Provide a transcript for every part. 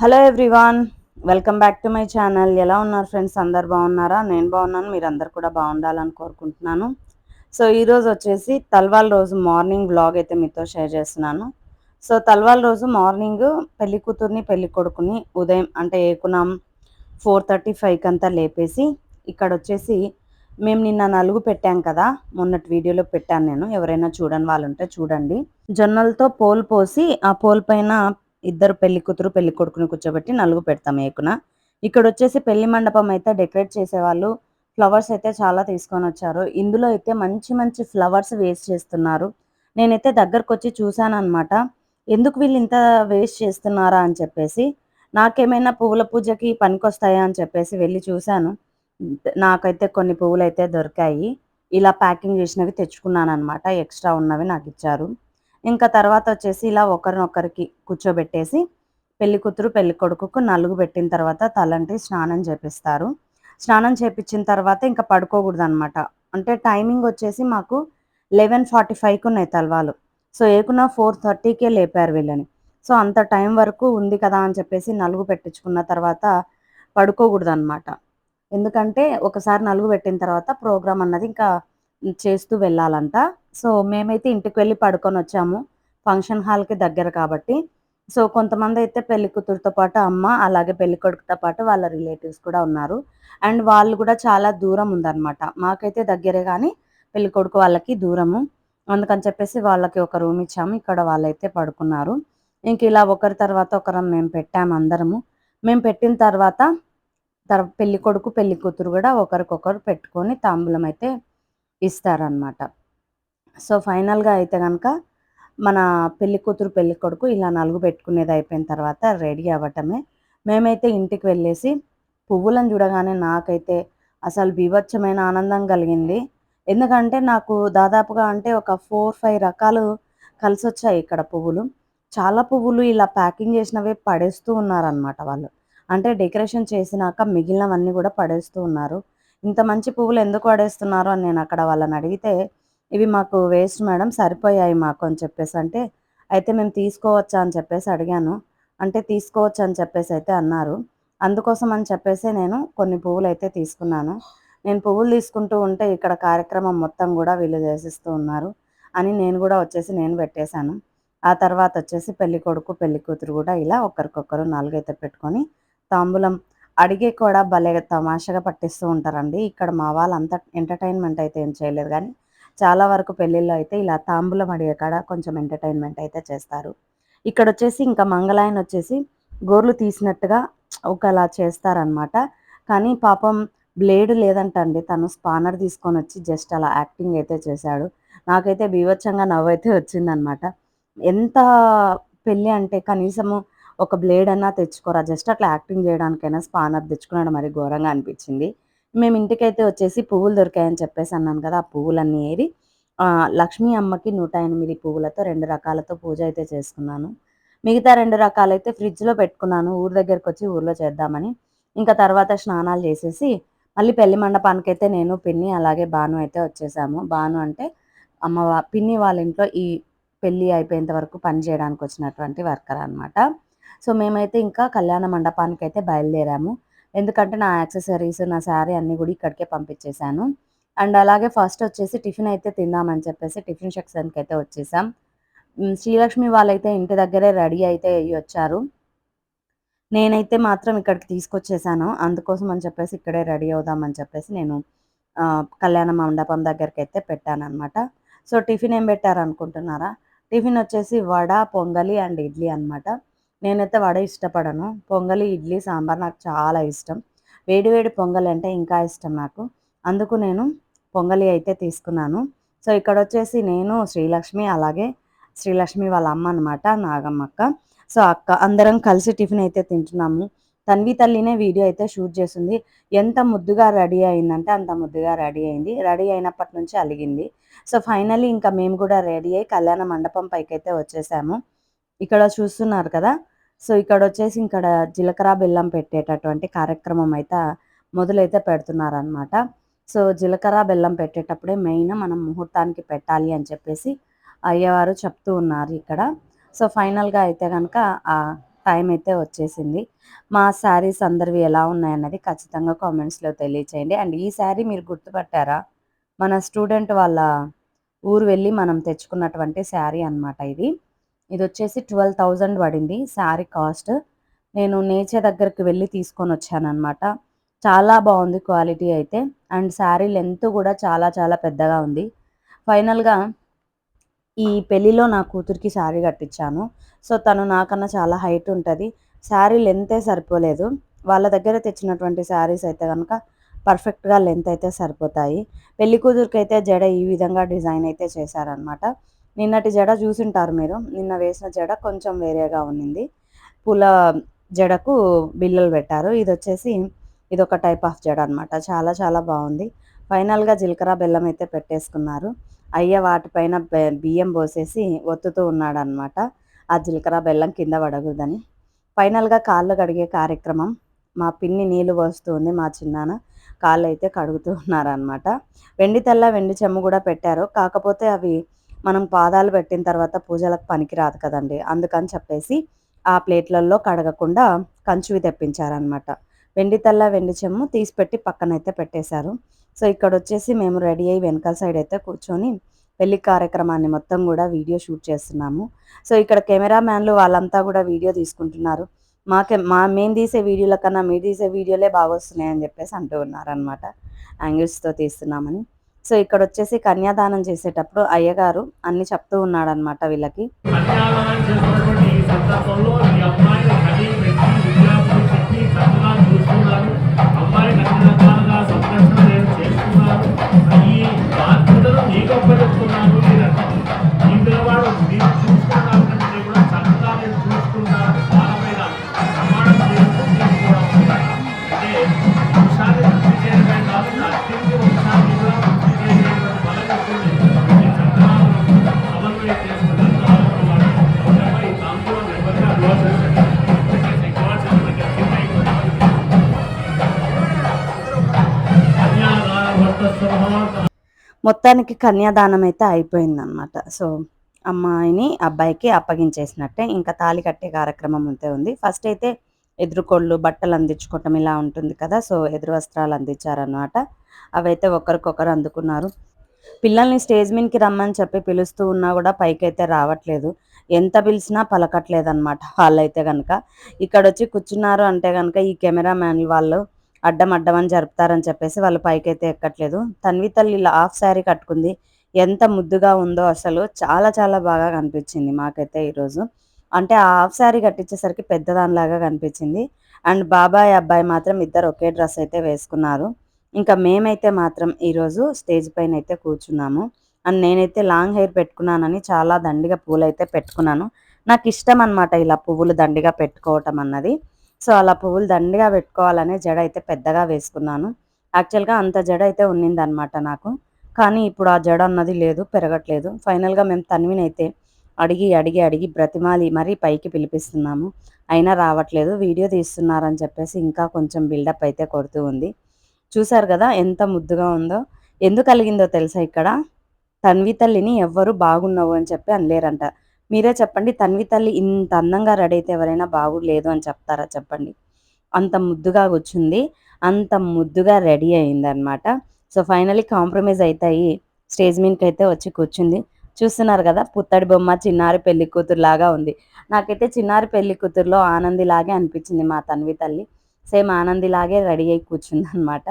Hello everyone welcome back to my channel. ఎలా ఉన్నారు friends? అందరు బాగున్నారా? నేను బాగున్నాను. మీరు అందరు కూడా బాగుండాలని కోరుకుంటున్నాను. సో ఈరోజు వచ్చేసి తల్వాల్ రోజు మార్నింగ్ బ్లాగ్ అయితే మీతో షేర్ చేస్తున్నాను. సో తల్వాల్ రోజు మార్నింగ్ పెళ్ళి కూతుర్ని పెళ్ళి కొడుకుని ఉదయం అంటే ఏకునాం ఫోర్ థర్టీ ఫైవ్కి అంతా లేపేసి ఇక్కడ వచ్చేసి మేము నిన్న నలుగు పెట్టాం కదా. మొన్నటి వీడియోలో పెట్టాను నేను. ఎవరైనా చూడని వాళ్ళు ఉంటే చూడండి. జొన్నలతో పోల్ పోసి ఆ పోల్ పైన ఇద్దరు పెళ్ళి కూతురు పెళ్ళి కొడుకుని కూర్చోబెట్టి నలుగు పెడతాం ఏకున. ఇక్కడ వచ్చేసి పెళ్ళి మండపం అయితే డెకరేట్ చేసేవాళ్ళు. ఫ్లవర్స్ అయితే చాలా తీసుకొని వచ్చారు. ఇందులో అయితే మంచి మంచి ఫ్లవర్స్ వేస్ట్ చేస్తున్నారు. నేనైతే దగ్గరకు వచ్చి చూశాను అనమాట ఎందుకు వీళ్ళు ఇంత వేస్ట్ చేస్తున్నారా అని చెప్పేసి. నాకేమైనా పువ్వుల పూజకి పనికొస్తాయా అని చెప్పేసి వెళ్ళి చూశాను. నాకైతే కొన్ని పువ్వులు అయితే దొరికాయి. ఇలా ప్యాకింగ్ చేసినవి తెచ్చుకున్నాను అనమాట ఎక్స్ట్రా ఉన్నవి నాకు ఇచ్చారు ఇంకా తర్వాత వచ్చేసి ఇలా ఒకరినొకరికి కూర్చోబెట్టేసి పెళ్ళి కూతురు పెళ్ళి కొడుకుకు నలుగు పెట్టిన తర్వాత తలంటి స్నానం చేపిస్తారు. స్నానం చేపించిన తర్వాత ఇంకా పడుకోకూడదు అనమాట అంటే టైమింగ్ వచ్చేసి మాకు లెవెన్ ఫార్టీ ఫైవ్కి ఉన్నాయి తలవాలు. సో ఏకున ఫోర్ థర్టీకే లేపారు వీళ్ళని. సో అంత టైం వరకు ఉంది కదా అని చెప్పేసి నలుగు పెట్టించుకున్న తర్వాత పడుకోకూడదు అనమాట ఎందుకంటే ఒకసారి నలుగు పెట్టిన తర్వాత ప్రోగ్రామ్ అన్నది ఇంకా చేస్తూ వెళ్ళాలంట. సో మేమైతే ఇంటికి వెళ్ళి పడుకొని వచ్చాము. ఫంక్షన్ హాల్కి దగ్గర కాబట్టి. సో కొంతమంది అయితే పెళ్ళి కూతురుతో పాటు అమ్మ అలాగే పెళ్ళి కొడుకుతో పాటు వాళ్ళ రిలేటివ్స్ కూడా ఉన్నారు. అండ్ వాళ్ళు కూడా చాలా దూరం ఉందన్నమాట. మాకైతే దగ్గరే కానీ పెళ్ళి కొడుకు వాళ్ళకి దూరము. అందుకని చెప్పేసి వాళ్ళకి ఒక రూమ్ ఇచ్చాము. ఇక్కడ వాళ్ళైతే పడుకున్నారు. ఇంక ఇలా ఒకరి తర్వాత ఒకరం మేము పెట్టాము అందరము. మేము పెట్టిన తర్వాత తర్ పెళ్ళి కొడుకు పెళ్ళి కూతురు కూడా ఒకరికొకరు పెట్టుకొని తాంబూలం అయితే ఇస్తారనమాట సో ఫైనల్గా అయితే కనుక మన పెళ్ళి కూతురు పెళ్ళి కొడుకు ఇలా నలుగు పెట్టుకునేది అయిపోయిన తర్వాత రెడీ అవ్వటమే. మేమైతే ఇంటికి వెళ్ళేసి పువ్వులను చూడగానే నాకైతే అసలు బీభత్సమైన ఆనందం కలిగింది. ఎందుకంటే నాకు దాదాపుగా అంటే ఒక ఫోర్ ఫైవ్ రకాలు కలిసి వచ్చాయి ఇక్కడ పువ్వులు. చాలా పువ్వులు ఇలా ప్యాకింగ్ చేసినవే పడేస్తూ ఉన్నారనమాట వాళ్ళు. అంటే డెకరేషన్ చేసినాక మిగిలినవన్నీ కూడా పడేస్తూ ఉన్నారు. ఇంత మంచి పువ్వులు ఎందుకు పడేస్తున్నారు అని నేను అక్కడ వాళ్ళని అడిగితే ఇవి మాకు వేస్ట్ మేడం సరిపోయాయి మాకు అని చెప్పేసి అంటే అయితే మేము తీసుకోవచ్చా అని చెప్పేసి అడిగాను. అంటే తీసుకోవచ్చు అని చెప్పేసి అయితే అన్నారు. అందుకోసం అని చెప్పేసి నేను కొన్ని పువ్వులు అయితే తీసుకున్నాను. నేను పువ్వులు తీసుకుంటూ ఉంటే ఇక్కడ కార్యక్రమం మొత్తం కూడా వీళ్ళు చేసిస్తూ ఉన్నారు అని నేను కూడా వచ్చేసి నేను పెట్టేశాను. ఆ తర్వాత వచ్చేసి పెళ్ళి కొడుకు పెళ్ళి కూతురు కూడా ఇలా ఒకరికొకరు నాలుగైతే పెట్టుకొని తాంబూలం అడిగే కూడా భలే తమాషగా పట్టిస్తూ ఉంటారండి. ఇక్కడ మా వాళ్ళు అంత ఎంటర్టైన్మెంట్ అయితే ఏం చేయలేదు కానీ చాలా వరకు పెళ్ళిళ్ళు అయితే ఇలా తాంబూలం అడిగే కాడ కొంచెం ఎంటర్టైన్మెంట్ అయితే చేస్తారు. ఇక్కడ వచ్చేసి ఇంకా మంగళాయన వచ్చేసి గోర్లు తీసినట్టుగా ఒకలా చేస్తారనమాట కానీ పాపం బ్లేడ్ లేదంటండి. తను స్పానర్ తీసుకొని వచ్చి జస్ట్ అలా యాక్టింగ్ అయితే చేశాడు. నాకైతే బీభత్సంగా అయితే వచ్చిందనమాట ఎంత పెళ్ళి అంటే కనీసము ఒక బ్లేడ్ అన్నా తెచ్చుకోరా? జస్ట్ అట్లా యాక్టింగ్ చేయడానికైనా స్పానర్ తెచ్చుకున్నాడు. మరి ఘోరంగా అనిపించింది. మేము ఇంటికైతే వచ్చేసి పువ్వులు దొరికాయని చెప్పేసి అన్నాను కదా ఆ పువ్వులన్నీ ఏరి లక్ష్మీ అమ్మకి నూట ఎనిమిది పువ్వులతో రెండు రకాలతో పూజ అయితే చేసుకున్నాను. మిగతా రెండు రకాలైతే ఫ్రిడ్జ్లో పెట్టుకున్నాను. ఊరి దగ్గరికి వచ్చి ఊర్లో చేద్దామని. ఇంకా తర్వాత స్నానాలు చేసేసి మళ్ళీ పెళ్ళి మండపానికి అయితే నేను పిన్ని అలాగే బాను అయితే వచ్చేసాము. బాను అంటే అమ్మ పిన్ని వాళ్ళ ఇంట్లో ఈ పెళ్ళి అయిపోయేంత వరకు పని చేయడానికి వచ్చినటువంటి వర్కర్ అనమాట సో మేమైతే ఇంకా కళ్యాణ మండపానికి అయితే బయలుదేరాము. ఎందుకంటే నా యాక్సెసరీస్ నా శారీ అన్నీ కూడా ఇక్కడికే పంపించేశాను. అండ్ అలాగే ఫస్ట్ వచ్చేసి టిఫిన్ అయితే తిందామని చెప్పేసి టిఫిన్ సెక్షన్కి అయితే వచ్చేసాం శ్రీలక్ష్మి వాళ్ళైతే ఇంటి దగ్గరే రెడీ అయితే అయ్యి వచ్చారు. నేనైతే మాత్రం ఇక్కడికి తీసుకొచ్చేసాను. అందుకోసం అని చెప్పేసి ఇక్కడే రెడీ అవుదామని చెప్పేసి నేను కళ్యాణ మండపం దగ్గరికి అయితే పెట్టాను అనమాట సో టిఫిన్ ఏం పెట్టారు అనుకుంటున్నారా టిఫిన్ వచ్చేసి వడ పొంగలి అండ్ ఇడ్లీ అనమాట నేనైతే వడ ఇష్టపడను. పొంగలి ఇడ్లీ సాంబార్ నాకు చాలా ఇష్టం. వేడి వేడి పొంగలి అంటే ఇంకా ఇష్టం నాకు. అందుకు నేను పొంగలి అయితే తీసుకున్నాను. సో ఇక్కడ వచ్చేసి నేను శ్రీలక్ష్మి అలాగే శ్రీలక్ష్మి వాళ్ళ అమ్మ అనమాట నాగమ్మక్క. సో అక్క అందరం కలిసి టిఫిన్ అయితే తింటున్నాము. తన్వి తల్లినే వీడియో అయితే షూట్ చేసింది. ఎంత ముద్దుగా రెడీ అయిందంటే అంత ముద్దుగా రెడీ అయింది. రెడీ అయినప్పటి నుంచి అలిగింది. సో ఫైనల్లీ ఇంకా మేము కూడా రెడీ అయ్యి కళ్యాణ మండపం పైకి అయితే వచ్చేసాము. ఇక్కడ చూస్తున్నారు కదా సో ఇక్కడ వచ్చేసి ఇక్కడ జీలకర్ర బెల్లం పెట్టేటటువంటి కార్యక్రమం అయితే మొదలైతే పెడుతున్నారనమాట సో జీలకర్ర బెల్లం పెట్టేటప్పుడే మెయిన్ మనం ముహూర్తానికి పెట్టాలి అని చెప్పేసి అయ్యవారు చెప్తూ ఉన్నారు ఇక్కడ. సో ఫైనల్గా అయితే కనుక ఆ టైం అయితే వచ్చేసింది. మా శారీస్ అందరివి ఎలా ఉన్నాయన్నది ఖచ్చితంగా కామెంట్స్లో తెలియచేయండి. అండ్ ఈ శారీ మీరు గుర్తుపట్టారా? మన స్టూడెంట్ వాళ్ళ ఊరు వెళ్ళి మనం తెచ్చుకున్నటువంటి శారీ అనమాట ఇది. ఇది వచ్చేసి ట్వెల్వ్ థౌజండ్ పడింది శారీ కాస్ట్. నేను నేచర్ దగ్గరికి వెళ్ళి తీసుకొని వచ్చానమాట చాలా బాగుంది క్వాలిటీ అయితే. అండ్ శారీ లెంత్ కూడా చాలా చాలా పెద్దగా ఉంది. ఫైనల్గా ఈ పెళ్ళిలో నా కూతురికి శారీ కట్టించాను. సో తను నాకన్నా చాలా హైట్ ఉంటుంది. శారీ లెంతే సరిపోలేదు. వాళ్ళ దగ్గర తెచ్చినటువంటి శారీస్ అయితే కనుక పర్ఫెక్ట్గా లెంత్ అయితే సరిపోతాయి. పెళ్ళి కూతురికి అయితే జడ ఈ విధంగా డిజైన్ అయితే చేశారనమాట నిన్నటి జడ చూసింటారు మీరు. నిన్న వేసిన జడ కొంచెం వేరేగా ఉన్నింది. పూల జడకు బిల్లలు పెట్టారు. ఇది వచ్చేసి ఇది ఒక టైప్ ఆఫ్ జడ అనమాట చాలా చాలా బాగుంది. ఫైనల్గా జీలకర్ర బెల్లం అయితే పెట్టేసుకున్నారు. అయ్య వాటిపైన బియ్యం పోసేసి ఒత్తుతూ ఉన్నాడు అనమాట ఆ జీలకర్ర బెల్లం కింద పడకూడదని ఫైనల్గా కాళ్ళు కడిగే కార్యక్రమం. మా పిన్ని నీళ్ళు పోస్తుంది మా చిన్నాన్న. కాళ్ళు అయితే కడుగుతూ ఉన్నారనమాట వెండి తెల్ల వెండి చెమ్ము కూడా పెట్టారు. కాకపోతే అవి మనం పాదాలు పెట్టిన తర్వాత పూజలకు పనికిరాదు కదండి. అందుకని చెప్పేసి ఆ ప్లేట్లలో కడగకుండా కంచువి తెప్పించారనమాట వెండి తెల్ల వెండి చెమ్ము తీసి పెట్టి పక్కనైతే పెట్టేశారు. సో ఇక్కడ వచ్చేసి మేము రెడీ అయ్యి వెనకాల సైడ్ అయితే కూర్చొని పెళ్ళి కార్యక్రమాన్ని మొత్తం కూడా వీడియో షూట్ చేస్తున్నాము. సో ఇక్కడ కెమెరామ్యాన్లు వాళ్ళంతా కూడా వీడియో తీసుకుంటున్నారు. మాకే మా మేము తీసే వీడియోల కన్నా మీరు తీసే వీడియోలే బాగా వస్తున్నాయని చెప్పేసి అంటూ ఉన్నారనమాట యాంగిల్స్తో తీస్తున్నామని. సో ఇక్కడ వచ్చేసి కన్యాదానం చేసేటప్పుడు అయ్యగారు అన్ని చెప్తూ ఉన్నాడనమాట వీళ్ళకి. మొత్తానికి కన్యాదానం అయితే అయిపోయిందనమాట సో అమ్మాయిని అబ్బాయికి అప్పగించేసినట్టే. ఇంకా తాళి కట్టే కార్యక్రమం అంతే ఉంది. ఫస్ట్ అయితే ఎదురుకోళ్ళు బట్టలు అందించుకోవటం ఇలా ఉంటుంది కదా. సో ఎదురు వస్త్రాలు అందించారనమాట అవైతే ఒకరికొకరు అందుకున్నారు. పిల్లల్ని స్టేజ్ మీదకి రమ్మని చెప్పి పిలుస్తూ ఉన్నా కూడా పైకి అయితే రావట్లేదు. ఎంత పిలిచినా పలకట్లేదు అనమాట వాళ్ళైతే కనుక ఇక్కడ వచ్చి కూర్చున్నారు అంటే కనుక ఈ కెమెరామ్యాన్ వాళ్ళు అడ్డం అడ్డం అని జరుపుతారని చెప్పేసి వాళ్ళు పైకైతే ఎక్కట్లేదు. తన్వి తల్లి ఇలా హాఫ్ శారీ కట్టుకుంది. ఎంత ముద్దుగా ఉందో అసలు చాలా చాలా బాగా కనిపించింది మాకైతే ఈరోజు. అంటే ఆ హాఫ్ శారీ కట్టించేసరికి పెద్దదానిలాగా కనిపించింది. అండ్ బాబాయ్ అబ్బాయి మాత్రం ఇద్దరు ఒకే డ్రెస్ అయితే వేసుకున్నారు. ఇంకా మేమైతే మాత్రం ఈరోజు స్టేజ్ పైన అయితే కూర్చున్నాము. అండ్ నేనైతే లాంగ్ హెయిర్ పెట్టుకున్నానని చాలా దండిగా పూలైతే పెట్టుకున్నాను. నాకు ఇష్టం అనమాట ఇలా పువ్వులు దండిగా పెట్టుకోవటం అన్నది. సో అలా పువ్వులు దండిగా పెట్టుకోవాలనే జడ అయితే పెద్దగా వేసుకున్నాను. యాక్చువల్గా అంత జడ అయితే ఉన్నిందనమాట నాకు. కానీ ఇప్పుడు ఆ జడ అన్నది లేదు పెరగట్లేదు. ఫైనల్గా మేము తన్విని అయితే అడిగి అడిగి అడిగి బ్రతిమాలి మరీ పైకి పిలిపిస్తున్నాము. అయినా రావట్లేదు. వీడియో తీస్తున్నారని చెప్పేసి ఇంకా కొంచెం బిల్డప్ అయితే కొడుతూ ఉంది. చూసారు కదా ఎంత ముద్దుగా ఉందో. ఎందుకు కలిగిందో తెలుసా ఇక్కడ? తన్వి తల్లిని ఎవ్వరు బాగున్నావు అని చెప్పి అనలేరంట. మీరే చెప్పండి తన్వి తల్లి ఇంత అందంగా రెడీ అయితే ఎవరైనా బాగులేదు అని చెప్తారా చెప్పండి. అంత ముద్దుగా కూర్చుంది అంత ముద్దుగా రెడీ అయిందనమాట. సో ఫైనలీ కాంప్రమైజ్ అవుతాయి స్టేజ్ మీదకి అయితే వచ్చి కూర్చుంది. చూస్తున్నారు కదా పుత్తడి బొమ్మ చిన్నారి పెళ్ళి కూతురు లాగా ఉంది. నాకైతే చిన్నారి పెళ్ళి కూతురులో ఆనందిలాగే అనిపించింది మా తన్వి తల్లి. సేమ్ ఆనందిలాగే రెడీ అయి కూర్చుంది అనమాట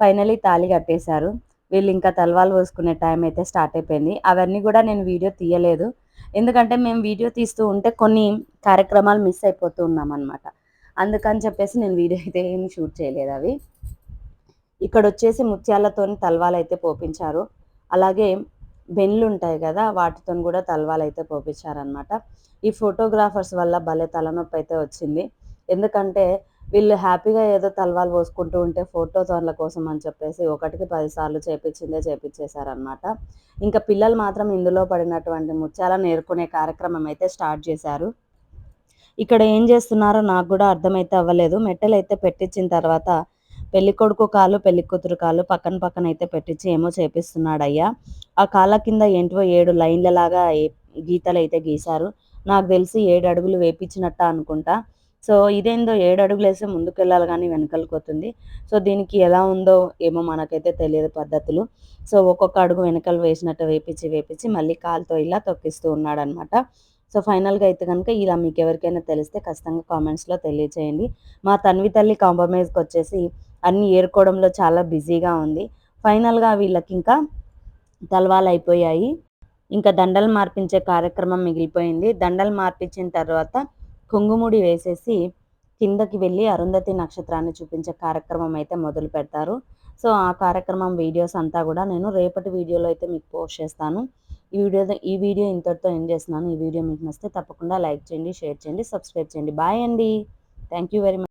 ఫైనలీ తాళి కట్టేశారు. వీళ్ళు ఇంకా తలవాలు పోసుకునే టైం అయితే స్టార్ట్ అయిపోయింది. అవన్నీ కూడా నేను వీడియో తీయలేదు. ఎందుకంటే మేము వీడియో తీస్తూ ఉంటే కొన్ని కార్యక్రమాలు మిస్ అయిపోతూ ఉన్నాం అనమాట అందుకని చెప్పేసి నేను వీడియో అయితే ఏమి షూట్ చేయలేదు అవి. ఇక్కడ వచ్చేసి ముత్యాలతోని తల్వాలు అయితే పోపించారు. అలాగే బెన్లు ఉంటాయి కదా వాటితో కూడా తల్వాలు అయితే పోపించారనమాట ఈ ఫోటోగ్రాఫర్స్ వల్ల భలే తలనొప్పి అయితే వచ్చింది. ఎందుకంటే వీళ్ళు హ్యాపీగా ఏదో తలవాలు పోసుకుంటూ ఉంటే ఫోటో తోన్ల కోసం అని చెప్పేసి ఒకటికి పదిసార్లు చేపించిందే చేపించేశారనమాట ఇంకా పిల్లలు మాత్రం ఇందులో పడినటువంటి ముత్యాలను నేర్కొనే కార్యక్రమం అయితే స్టార్ట్ చేశారు. ఇక్కడ ఏం చేస్తున్నారో నాకు కూడా అర్థమైతే అవ్వలేదు. మెట్టెలు అయితే పెట్టించిన తర్వాత పెళ్ళి కొడుకు కాలు పెళ్ళి కూతురు కాలు పక్కన పక్కన అయితే పెట్టించి ఏమో చేపిస్తున్నాడు అయ్యా ఆ కాళ్ళ కింద ఏంటో ఏడు లైన్ల లాగా గీతలు అయితే గీశారు. నాకు తెలిసి ఏడు అడుగులు వేపించినట్ట అనుకుంటా. సో ఇదేందో ఏడు అడుగులేసి ముందుకు కానీ వెనకలిపోతుంది సో దీనికి ఎలా ఉందో ఏమో మనకైతే తెలియదు పద్ధతులు. సో ఒక్కొక్క అడుగు వెనకలు వేసినట్టు వేపించి వేపించి మళ్ళీ కాలుతో ఇలా తొక్కిస్తూ ఉన్నాడు అనమాట సో ఫైనల్గా అయితే కనుక ఇలా మీకు ఎవరికైనా తెలిస్తే ఖచ్చితంగా కామెంట్స్లో తెలియచేయండి. మా తన్వి తల్లి కాంప్రమైజ్కి వచ్చేసి అన్నీ ఏరుకోవడంలో చాలా బిజీగా ఉంది. ఫైనల్గా వీళ్ళకి ఇంకా తలవాలు అయిపోయాయి. ఇంకా దండలు మార్పించే కార్యక్రమం మిగిలిపోయింది. దండలు మార్పించిన తర్వాత కుంగుముడి వేసేసి కిందకి వెళ్ళి అరుంధతి నక్షత్రాన్ని చూపించే కార్యక్రమం అయితే మొదలు పెడతారు. సో ఆ కార్యక్రమం వీడియోస్ అంతా కూడా నేను రేపటి వీడియోలో అయితే మీకు పోస్ట్ చేస్తాను. ఈ వీడియో ఈ వీడియో ఇంతటితో ఎండ్ చేస్తున్నాను. ఈ వీడియో మీకు నచ్చితే తప్పకుండా లైక్ చేయండి షేర్ చేయండి సబ్స్క్రైబ్ చేయండి. బాయ్ అండి. Thank you very much